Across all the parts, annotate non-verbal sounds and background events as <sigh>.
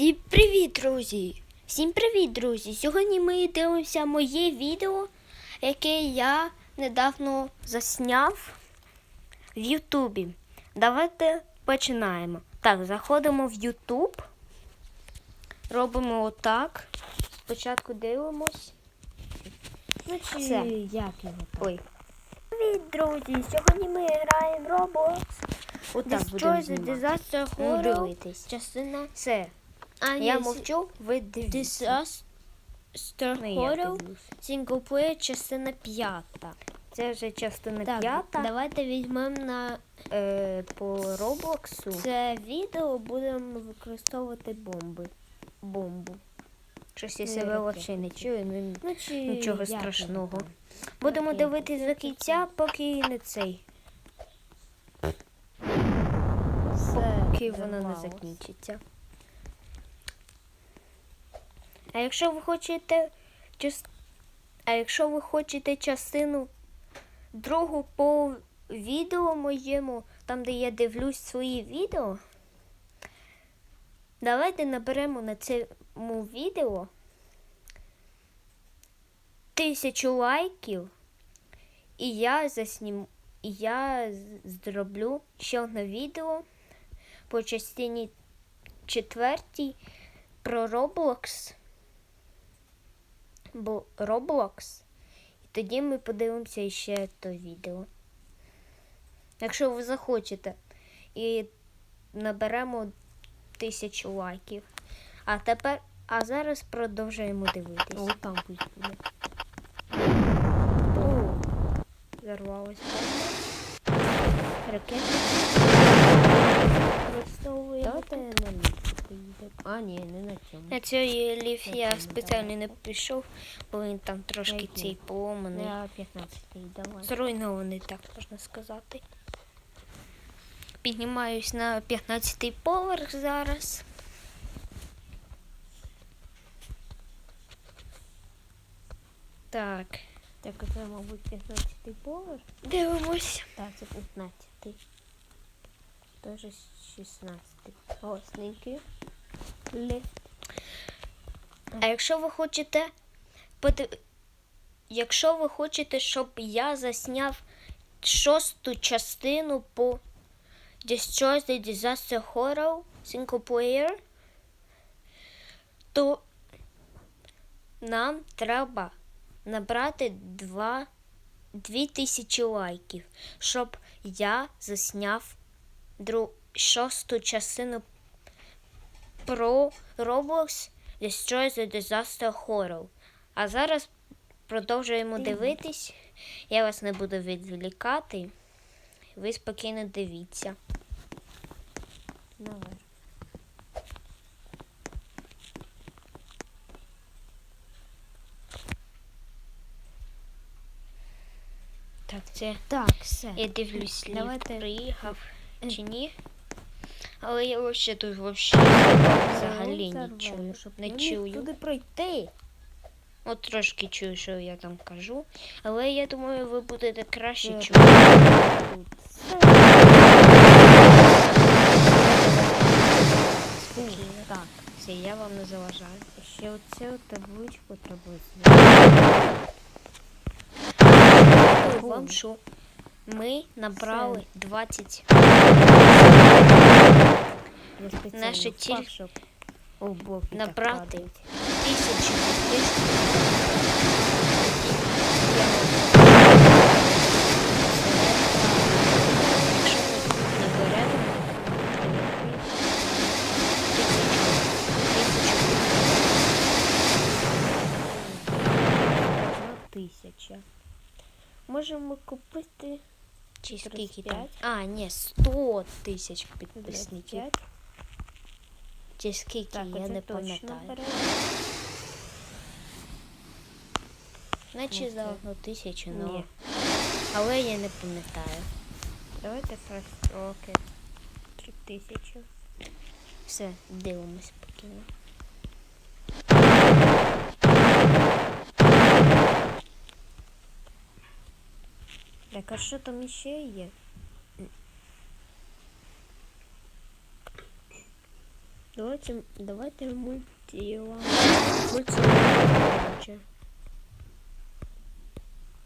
Всім привіт, друзі! Всім привіт, друзі! Сьогодні ми дивимося моє відео, яке я недавно засняв в Ютубі. Давайте починаємо. Так, заходимо в Ютуб. Робимо отак. Спочатку дивимось. Ну чи Все. як його так? Ой. Привіт, друзі! Сьогодні ми граємо в Roblox. Отак будемо Destroy the знімати. Disaster Ну, Horror. дивитись. Частина. Все. А, Я мовчу, ви дивіться. Horror. Сінглплеєр частина п'ята. Це вже частина Так, п'ята. давайте візьмемо на Е, по Роблоксу це відео будемо використовувати бомби. бомбу. Щось я Ну, себе взагалі не чую. Ну, Ну чи Нічого страшного. там? будемо Ракети. дивитись до кінця, поки не цей. Все Поки воно не закінчиться. А якщо ви хочете. А якщо ви хочете частину другу по відео моєму, там де я дивлюсь свої відео, давайте наберемо на цьому відео тисячу лайків, і я заснім... і я зроблю ще одне відео по частині четвертій про Roblox. Roblox. І тоді ми подивимося ще то відео. Якщо ви захочете. І наберемо тисячу лайків. А тепер, а зараз продовжуємо дивитись. О, там буде. О, Зарвалась бомба. Ракета. Використовуємо. На ліфт поїдемо. А, ні, не на цьому. На цей ліф Я я там спеціально не пішов, бо він там трошки Який? цей поломаний. На 15 давай. Зруйнований, так можна сказати. Піднімаюсь на 15-й поверх зараз. Так, Так, це, мабуть, 15 поверх. дивимось. Так, це 15. Тоже 16. Госненький. Ліфт. А якщо ви хочете якщо ви хочете, щоб я засняв шосту частину по Destroy the Disaster Horror Single Player, то нам треба набрати два, 2000 лайків, щоб я засняв дру, шосту частину про Roblox Destroy the Disaster Horror. А зараз продовжуємо дивитись. Я вас не буду відволікати. Ви спокійно дивіться. Так, це Так, все. я дивлюсь, Давайте- приїхав чи ні. Але я вообще тут вообще взагалі не чую. Не чую. туди пройти. От трошки чую, що я там кажу. Але я думаю, ви будете краще Е, чути. Тут все. Я вам не заважаю. ще оцю табличку треба зробити. Вам, що ми набрали 20 Я спеціально Наша ціль набрати тисячу тисяча. Можемо купити чи скільки 35. там? А, ні, 100 тисяч підписників. 25. Чи скільки, Так, я не пам'ятаю. Наче за одну тисячу, ну. Але я не пам'ятаю. Давайте фрастроки. Три тисячі. Все, дивимось спокійно. Так, а що там іще є? Давайте, давайте мультила. Мультила.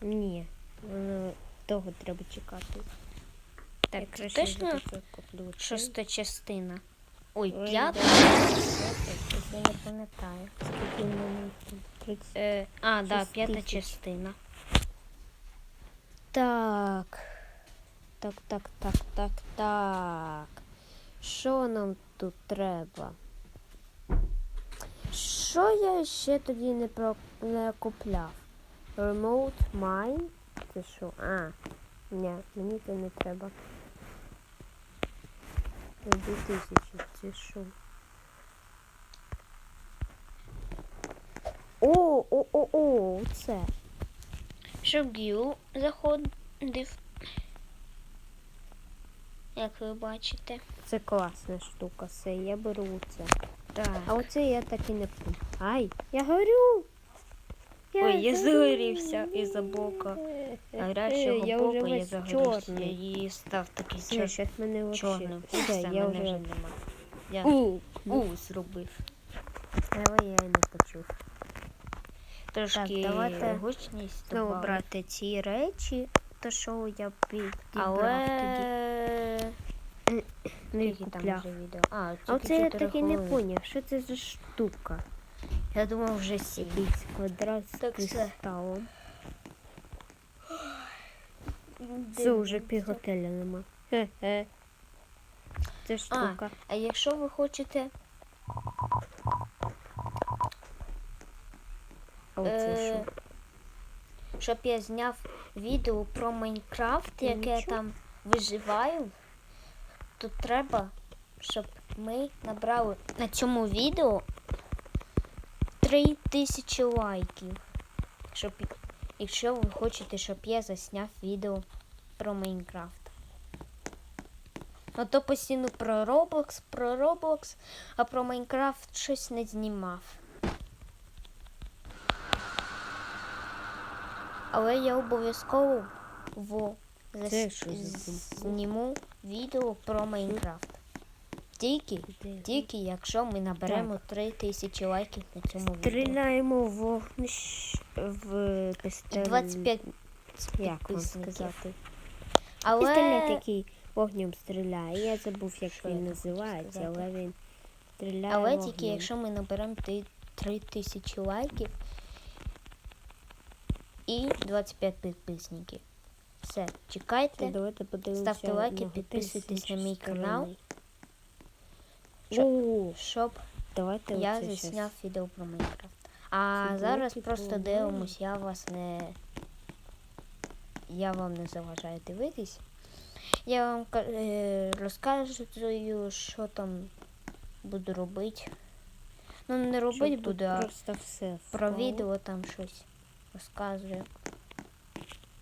Ні, довго треба чекати. Так, це точно шоста частина. Ой, п'ята? Я не пам'ятаю. Скільки. Е, а, да, п'ята частина. Так. Так, так, так, так, так. Що нам тут треба? Що я ще тоді не, про... не купляв? Remote Mine? Це що? А, ні, мені це не треба. Це 2000, це що? О, о, о, о, це. Щоб Гіл заходив. Як ви бачите. Це класна штука, все, я беру це. Так. А оце я так і не п'ю. Ай, я горю. Ой, я загорівся із-за бока. А гарячого я боку я загорівся. чорний. І став такий чор... щас мене вообще. чорним. Все, Все, я мене вже... вже нема. Я У, у зробив. Але я і не почув. Трошки давайте гучність Знову добавлю. брати ці речі, то що я підібрав тоді. Ну там купляв. вже відео? А, А оце я так і не поняв, що це за штука. Я думав вже сім. Квадрат з Так, кристалом. Це вже півготеля нема. Хе-хе. Це штука. А якщо ви хочете А оце е, що? щоб я зняв відео про Майнкрафт, яке я там виживаю, то треба, щоб ми набрали на цьому відео 3000 лайків. Щоб, якщо ви хочете, щоб я засняв відео про Майнкрафт. А то постійно про Roblox, про Roblox, а про Майнкрафт щось не знімав. Але я обов'язково в Це що зніму відео про Майнкрафт. Тільки, тільки якщо ми наберемо 3000 лайків на цьому відео. Стріляємо в вогнищ в пістолет. 25 Як вам сказати? Але Пістолет, який вогнем стріляє. Я забув, як Що він називається, сказати? але він стріляє. Але вогнем. тільки якщо ми наберемо 3000 лайків і 25 підписників. Все, чекайте. давайте подивимося. ставте лайки, на підписуйтесь на мій канал. О, Щоб давайте я щас. засняв відео про Майнкрафт. А Це зараз просто про- дивимось, я вас не. Я вам не заважаю дивитись. Я вам е, розкажу, що там буду робити. Ну, не робити буду, а все про відео там щось розказую.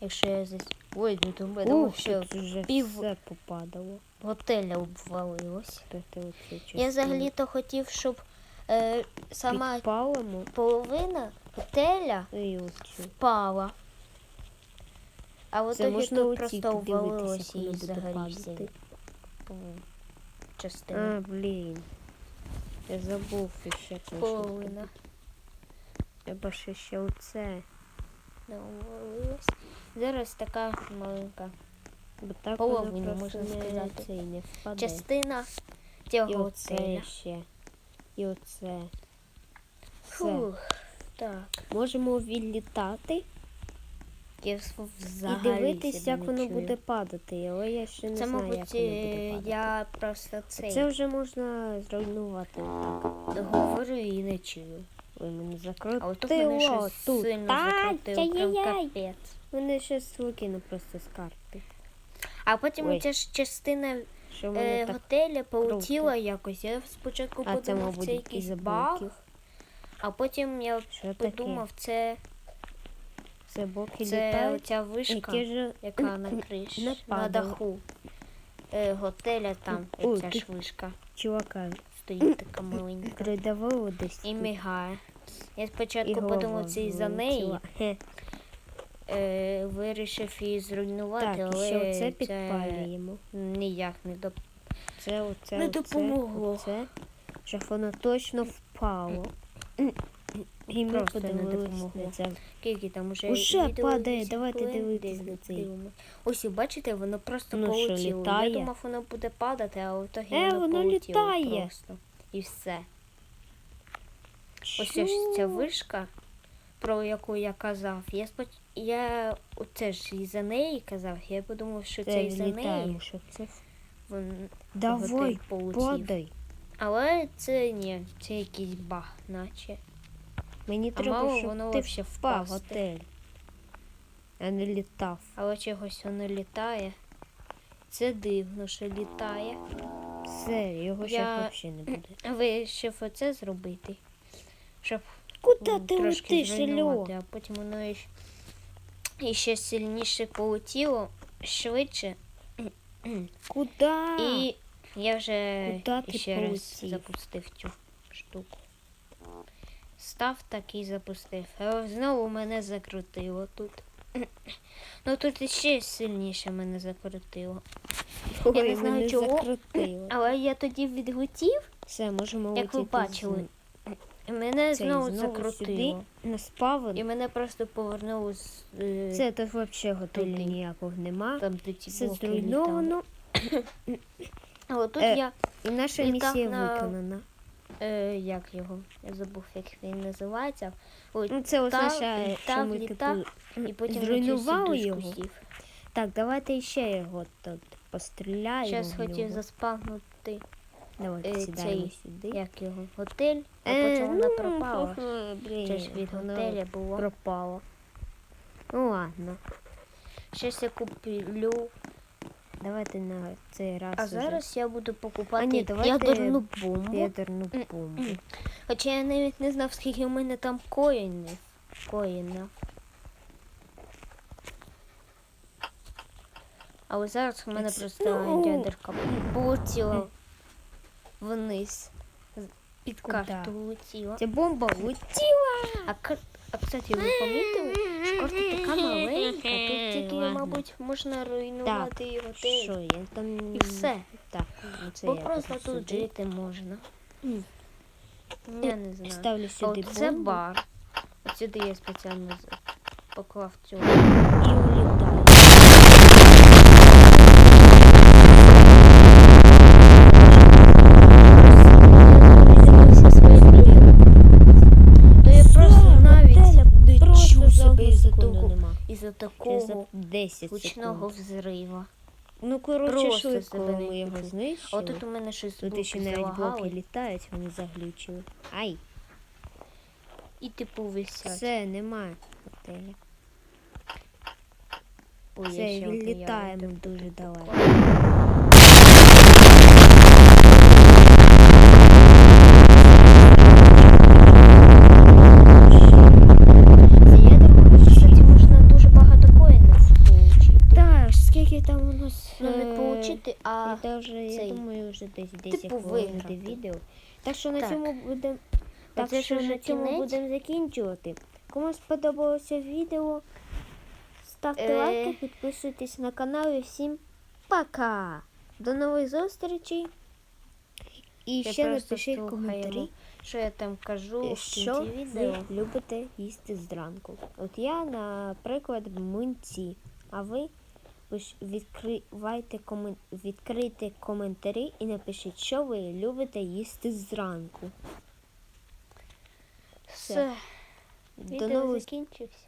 Якщо я здесь. Ой, ну то мене вже пів- все попадало. готеля обвалилось. Я взагалі-то хотів, щоб е, сама підпалимо половина готеля впала. А от тоді тут просто подивитися, обвалилося як і воно буде загорівся падати. частина. А, блін. Я забув ще там Половина. Треба ще ще оце. не обвалилась. Зараз така маленька Бо так просто можна сказати. Впаде. частина І цього оце ще. І оце. Фух, так. Можемо відлітати Я і дивитись, як воно чую. буде падати, але я ще не Це, знаю, мабуть, як воно буде е, падати. я просто цей Це вже можна зруйнувати. говорю і не чую. Ой, мене А от тут мене закрутило щось тут. сильно закрутило, прям капець. Мене щось викинуло просто з карти. А потім Ой. ця ж частина Що мене е, так... готеля полетіла якось. Я спочатку А це, подумав, мабуть, це якийсь якийсь баг. баг, а потім я Що таке? подумав, це, Це боки це літають. оця вишка, ж... яка <clears throat> на криші, на даху е, готеля там, Ой, ця ти- ж вишка Чувака, стоїть така маленька. придавило десь. І мігає. Я спочатку подумав, це із-за неї. Хе. Е, вирішив її зруйнувати, Так, і але ще оце це підпалюємо. ніяк не доп... Це оце, Не оце, допомогло. Оце. щоб воно точно впало. І ми Просто не подивилися на це. Скільки там уже Уже відео падає, давайте хвилин, дивимось, на цей. дивимось. Ось і бачите, воно просто Ну, що, полетіло. літає? Я думав, воно буде падати, а в ітогі Е, воно, полетіло літає. просто. І все. Ось Що? ось ця вишка, про яку я казав. Я споч... я оце ж і за неї казав. Я подумав, що це, Це і за неї. літаємо, щоб це. Вон... Давай, полетів. падай. Але це ні, це якийсь баг, наче. Мені А треба, мало щоб воно ти впав в впасти. готель. А не літав. Але чогось воно літає. Це дивно, що літає. Все, його ще Я- взагалі не буде. А ви ще оце зробити? Щоб Куди м, ти трошки летиш, зруйнувати, а потім воно іще сильніше полетіло, швидше. <clears throat> Куди? І я вже Куда ти ще раз запустив цю штуку. Став так і запустив. Але знову мене закрутило тут. <clears throat> Ну тут іще сильніше мене закрутило. Ой, не знаю, мене чого. закрутило. <clears throat> Але я тоді відлетів, Все, можемо як ви бачили. і <clears throat> мене цей, знову сюди, закрутило. на. І мене просто повернуло з е, Це тут взагалі готелю ніякого нема. там де ці Все зруйновано. Але тут Е, я І наша місія на- виконана. Е, як його? Я забув, як він називається. Ой, Ну, це літав, означає, що літав, ми літав, типу, і потім зруйнували його. сів. Так, давайте ще його тут постріляємо. Зараз в хотів нього. заспавнути, Давайте е, сідаємо цей, сюди. як його, готель, а Е, потім вона ну, пропала. Це ж від готеля було. пропало. Ну ладно, Щось я куплю. Давайте на цей раз. А уже зараз я буду покупати А ні, давайте ядерну бомбу. ядерну бомбу. Хоча я навіть не знав, скільки в мене там коїнів. Коїнів. Але зараз у мене просто ну, ядерка полетіла вниз. Під карту летіла. Ця бомба летіла. А, а кстати, ви помітили, що карта така маленька, тут тільки, Ладно. мабуть, можна руйнувати його. готель. Що я там І все. Так, ну це Бо я просто тут сюди. жити можна. М. Я не знаю. Ставлю А сюди от це бомбу бар. От сюди я спеціально з- поклав цю. і улітаю. 10 гучного секунд. взрива. Ну, коротше, просто швидко себе не ми його купив. А знищили. от тут у мене щось Тут блоки ще навіть блоки залагали літають, вони заглючили. Ай, і типу висять. все, немає готелі. Ой, Все, літаємо дуже далеко. А Це вже, я цей, думаю, вже десь 10 типу, хвилин виграти. відео. Так що на Так. цьому будемо. Так Оце що ж вже на цьому кінець. будемо закінчувати. Кому сподобалося відео, ставте Е. лайки, підписуйтесь на канал і всім пока! До нових зустрічей. І Я ще просто напишіть слухаю, коментарі, що я там кажу в що кінці відео. ви любите їсти зранку. От я, наприклад, млинці, а ви пиш- відкривайте комен... відкрийте коментарі і напишіть, що ви любите їсти зранку. Все. До нових закінчився.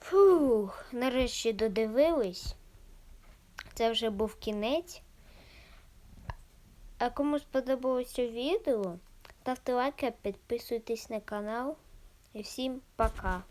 Фух, нарешті додивились. Це вже був кінець. А кому сподобалося відео, ставте лайки, підписуйтесь на канал. І всім пока.